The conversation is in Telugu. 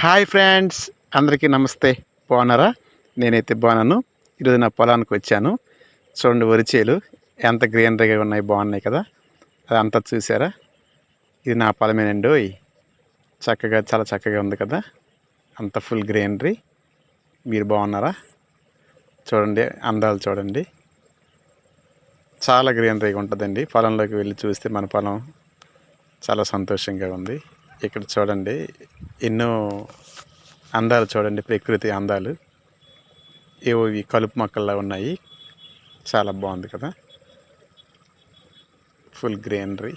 హాయ్ ఫ్రెండ్స్ అందరికీ నమస్తే. బాగున్నారా? నేనైతే బాగున్నాను. ఈరోజు నా పొలానికి వచ్చాను. చూడండి వరిచేలు ఎంత గ్రీనరీగా ఉన్నాయి బాగున్నాయి కదా. అదంతా చూసారా? ఇది నా పొలమేనండి ఓయ్. చక్కగా చాలా చక్కగా ఉంది కదా. అంత ఫుల్ గ్రీనరీ. మీరు బాగున్నారా? చూడండి అందాలు చూడండి. చాలా గ్రీనరీగా ఉంటుందండి. పొలంలోకి వెళ్ళి చూస్తే మన పొలం చాలా సంతోషంగా ఉంది. ఇక్కడ చూడండి. ఎన్నో అందాలు చూడండి ప్రకృతి అందాలు. ఏవో ఇవి కలుపు మొక్కల్లా ఉన్నాయి. చాలా బాగుంది కదా. Full greenery